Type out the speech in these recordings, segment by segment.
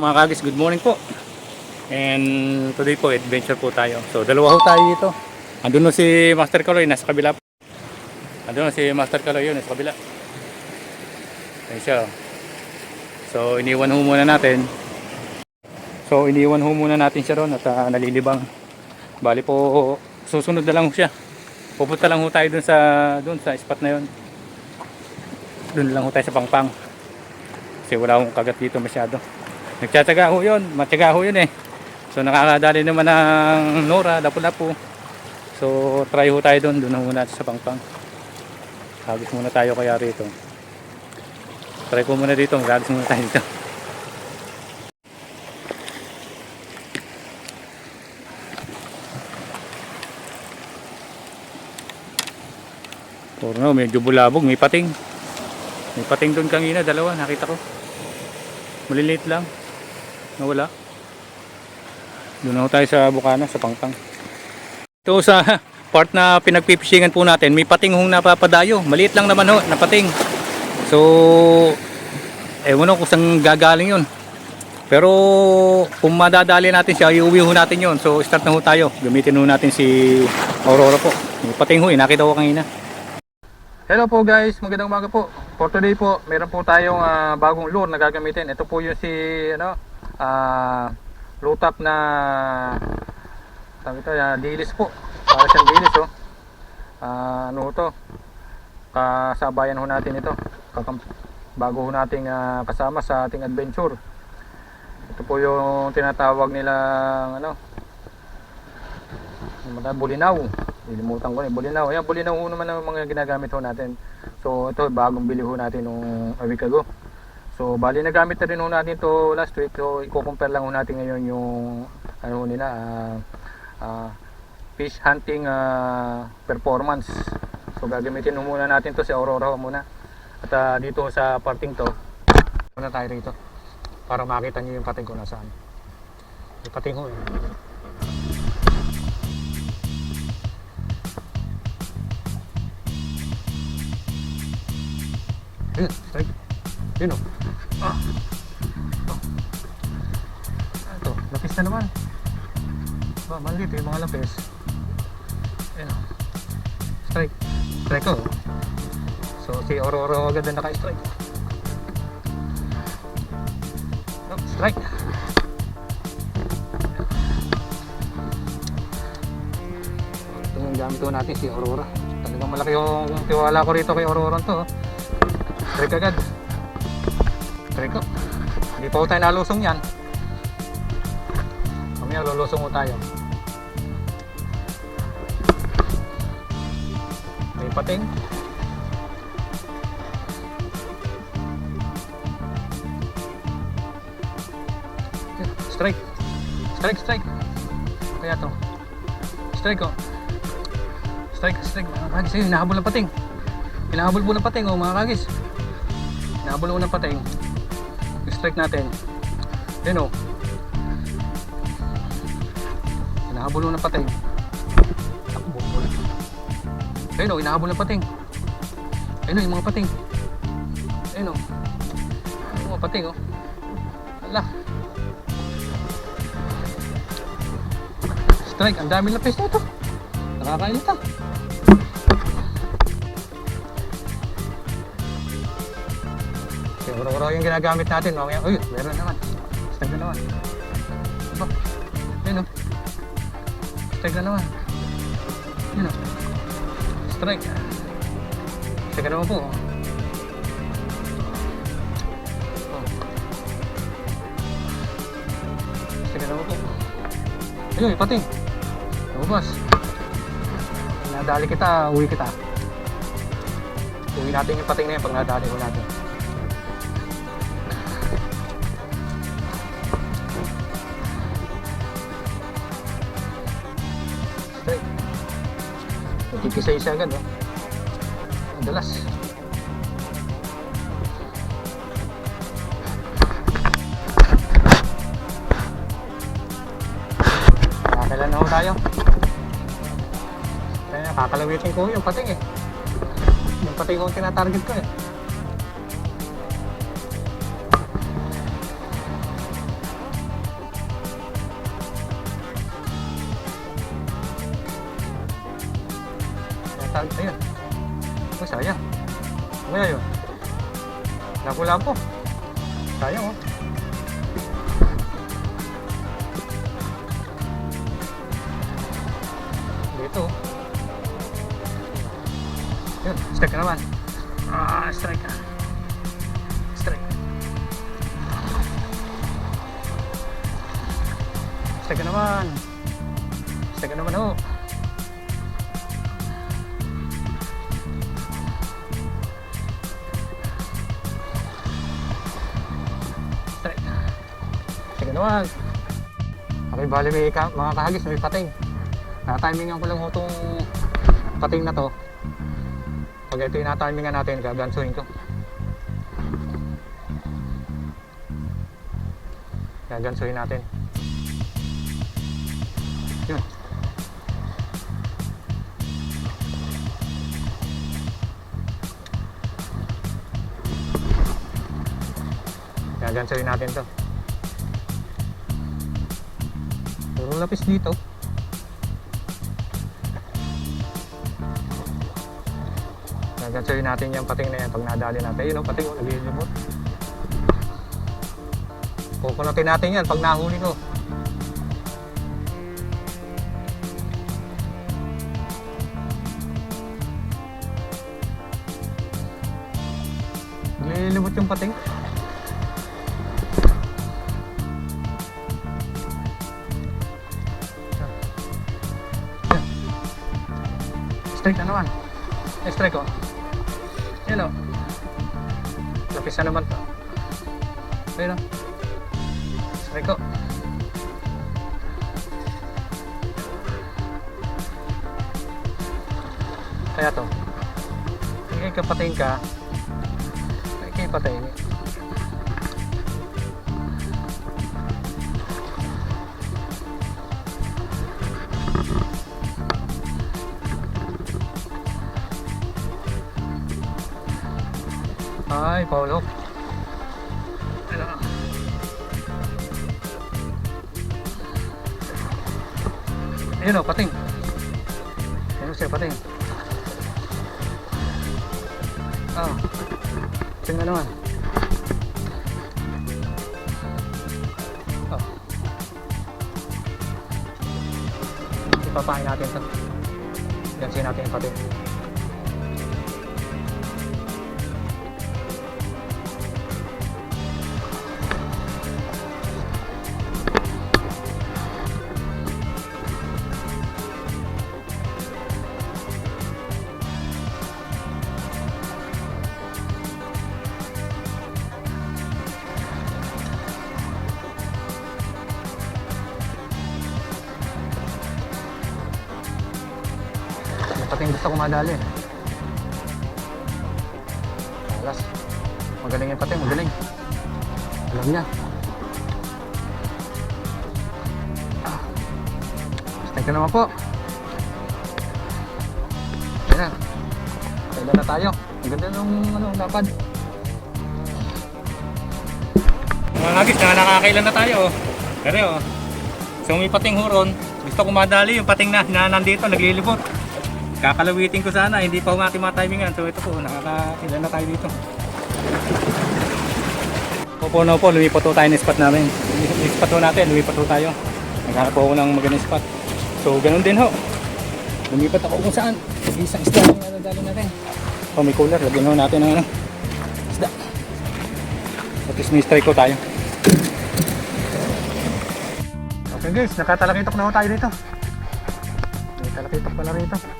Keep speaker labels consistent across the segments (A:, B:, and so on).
A: Mga kagis, good morning po. And today po, adventure po tayo. So, dalawa ho tayo dito. Andun si Master Kaloy, nasa kabila po. Andun si Master Kaloy yun, nasa kabila. Oh. So, iniwan ho muna natin. So, iniwan ho muna natin siya ron at ah, nalilibang. Bali po, susunod na lang siya. Pupunta lang ho tayo dun sa, dun sa spot na yun. Dun lang ho tayo sa pangpang. Kasi wala akong kagat dito masyado. Nagtsatsaga ho yun. Matyaga ho yun eh. So nakakadali naman ng Nora, lapu-lapu. So try ho tayo doon. Doon muna sa pangpang. Hagis muna tayo kaya rito. Try ko muna dito. Hagis muna tayo dito. Puro na, medyo bulabog. May pating. May pating doon kanina. Dalawa. Nakita ko. Maliliit lang. Nawala. Doon tayo sa Bukana, sa Pangpang. Ito sa part na pinagpipishingan po natin, may pating hong napapadayo. Maliit lang naman ho, na pating. So, ewan ko kung gagaling yun. Pero kung madadali natin siya, iuwi ho natin yun. So, start na ho tayo. Gamitin ho natin si Aurora po. May pating ho, eh. nakita ko kanina. Hello po guys, magandang umaga po. For today po, meron po tayong ah, bagong lure na gagamitin. Ito po yung si ano, ah low top na tawag ito, ah, dilis po. Para siyang dilis oh. Ah, ano to? Kasabayan ho natin ito. Kakam bago ho nating ah, kasama sa ating adventure. Ito po yung tinatawag nilang ano, bulinaw. Nilimutan ko na, bulinaw. Ayan, bulinaw ho naman ang mga ginagamit ho natin. So, ito, bagong bili ho natin nung a week ago. So, bali nagamit na rin natin to last week. So, i-compare lang natin ngayon yung ano nila, ah, ah, fish hunting ah, performance. So, gagamitin muna natin to si Aurora muna. At ah, dito sa parting to, muna tayo rito. Para makita nyo yung pating ko nasaan. Yung pating ho eh. Ayun, strike. Yun o. Ah. Oh. Ito, lapis na naman. Ba, maliit yung mga lapis. Ayun o. Strike. Strike ko. So, si Aurora agad na naka-strike. Oh, strike. Ito yung gamit natin, si Aurora. Talagang malaki yung tiwala ko rito kay Aurora to. oh. Strike agad. Strike ko. Hindi pa tayo nalusong yan. Mamaya lulusong ko tayo. May pating. Strike. Strike, strike. Kaya to. Strike ko. Strike, strike. Mga kagis, ayun, hinahabol ng pating. Hinahabol po ng pating, oh mga kagis. Hinahabol ko ng pating. Strike natin. Yun oh. Hinahabol ng pating. Ayun oh, hinahabol ng pating. Ayun oh, yung mga pating. Ayun oh. Yung mga pating oh. Ala. Strike, ang dami lapis na ito. Nakakainita. Siguro yung ginagamit natin. Mamaya, uy, meron naman. Strike na naman. Aba, yun o. Strike na naman. Yun o. Strike. Strike na naman po. oh. Oh. Strike na naman po. Ayun, pating. Lumabas. Nadali kita, uwi kita. Uwi natin yung pating na yun pag nadali ko natin. Nagkikisa-isa agad, no? Madalas. Kakailan na ho tayo. Kaya kakalawitin ko yung pating eh. Yung pating ko ang tinatarget ko eh.
B: Tag, ayun. Oh, sayang. Ano kaya yun? Lapo-lapo. Sayang oh. Dito. oh. Yun, strike naman. Ah, strike. Strike. Strike naman. Strike naman oh. Naman. Okay, bali may ka, mga kahagis, may pating. Natimingan ko lang ho itong pating na to. Pag ito yung natimingan natin, gagansuhin ko. Gagansuhin natin. Yun. Gagansuhin natin to. Puro lapis dito. Gagansuhin natin yung pating na yan pag nadali natin. Yun o, pating o, naglilimot. Kukunutin natin yan pag nahuli ko. Naglilimot yung pating. Strike na naman. Eh, strike ko. Yan o. Lapis na naman to. Ayun o. Strike ko. Kaya to. Hindi ka patayin ka. Ay, kayo patayin. Ano? Ayun o, pating. Ayun siya, pating. Ah. Pating na naman. Oh. Ipapain natin ito. Gansin natin yung pating. Madali. Alas. Magaling yung pating, magaling. Alam niya. Ah. Thank you naman po. Yan na. Kailan na tayo. Ang ganda nung ano, lapad.
A: Mga hagis, na nakakailan na tayo. oh. Pero oh. So may pating huron. Gusto ko madali yung pating na, na nandito, naglilibot. Kakalawitin ko sana, hindi pa umati mga timingan. So ito po, nakakailan na tayo dito. Opo na po, lumipat po tayo ng spot namin. Lumipat po natin, lumipat po tayo. Naghanap po ako ng magandang spot. So ganun din ho. Lumipat ako kung saan. Isang isda yung nadali natin. Oh, may cooler. Lagyan ho natin ng ano. Isda. At least may strike ko tayo.
B: Okay guys, nakatalakitok na ako tayo dito. May talakitok pala rito.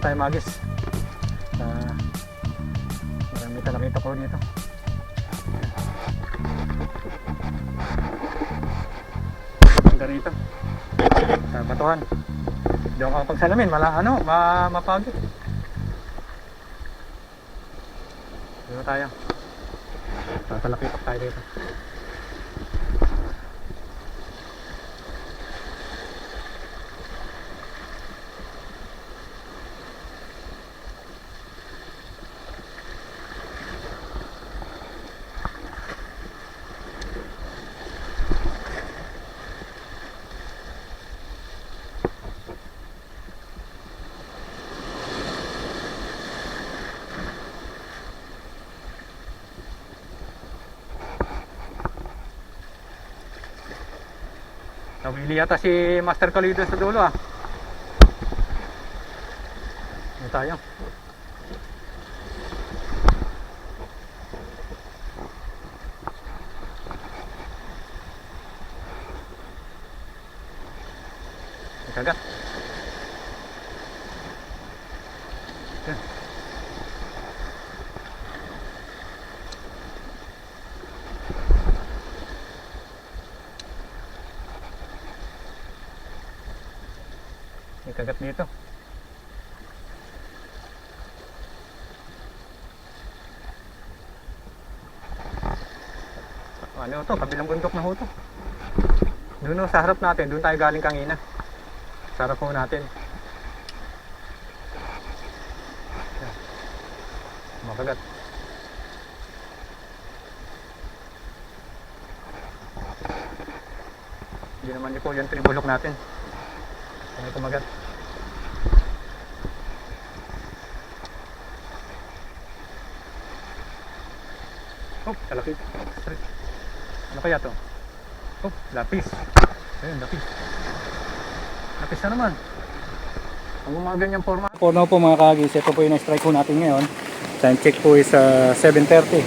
B: Dito tayo magis. Sa marami talakitok ko dito. Ganda rito. Sa batuhan. Hindi ako pagsalamin, mala ano, ma mapagod. Dito tayo. Tatalakitok tayo dito. Nabili yata si Master Kalido sa dulo ah. Ano tayo? May kagat dito. Ano to? Kabilang bundok na ho to. Doon sa harap natin. Doon tayo galing kanina. Sa harap natin. Makagat. Hindi naman niyo po yung tribulok natin. Ano kumagat? Oh, talakit. Ano kaya to? Oh, lapis. Ayun, lapis. Lapis na naman. Ang mga ganyang forma.
A: Po na po mga kagis, ito po yung na-strike ko natin ngayon. Time check po is uh, 7.30.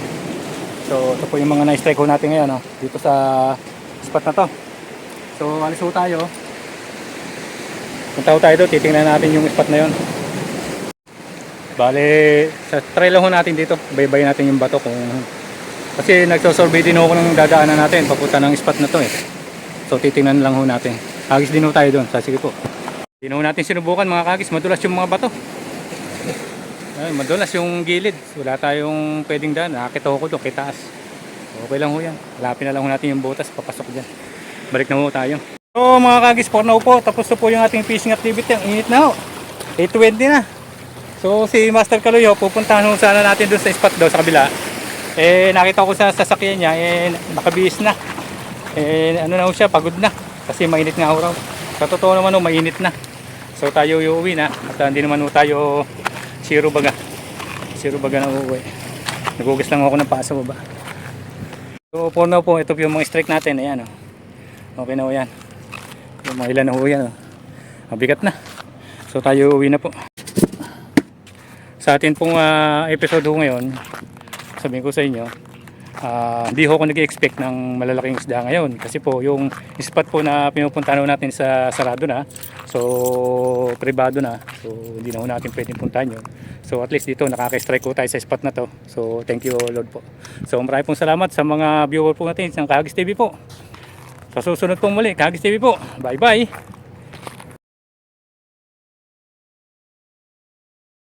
A: So ito po yung mga na-strike ko natin ngayon no? dito sa spot na to. So alis po tayo. Punta tayo doon, titingnan natin yung spot na yon. Bale, sa try ho natin dito, baybay natin yung bato kung kasi nagsosurvey din ako ng dadaanan natin papunta ng spot na to eh. So titingnan lang ho natin. Agis din ho tayo doon. Sige po. Na ho natin sinubukan mga kagis, madulas yung mga bato. Ay, madulas yung gilid. Wala tayong pwedeng daan. Nakakita ko doon, kay taas. Okay lang ho yan. Halapin na lang ho natin yung butas, papasok dyan. Balik na ho tayo. So mga kagis, for now po, tapos na po yung ating fishing activity. Ang init na ho. 8.20 na. So si Master Kaloyo, pupuntahan ho sana natin doon sa spot daw sa kabila. Eh nakita ko sa sasakyan niya, eh nakabihis na. Eh ano na ho siya, pagod na. Kasi mainit nga ho raw. Sa totoo naman ho, mainit na. So tayo uuwi na. At ah, hindi naman ho tayo zero baga. Zero baga na uuwi. Nagugas lang ako ng paso ba. So for now po, ito po yung mga strike natin. Ayan o. Okay na ho yan. Yung mga ilan na ho yan. Oh. Mabigat na. So tayo uuwi na po. Sa atin pong ah, episode ho ngayon, sabihin ko sa inyo, ah, hindi ho ako nag-expect ng malalaking isda ngayon kasi po yung spot po na pinupuntahan natin sa sarado na so privado na so hindi na ho natin pwedeng puntahan yun so at least dito nakaka-strike ko tayo sa spot na to so thank you Lord po so maraming pong salamat sa mga viewer po natin ng Kahagis TV po sa susunod pong muli Kahagis TV po. Bye bye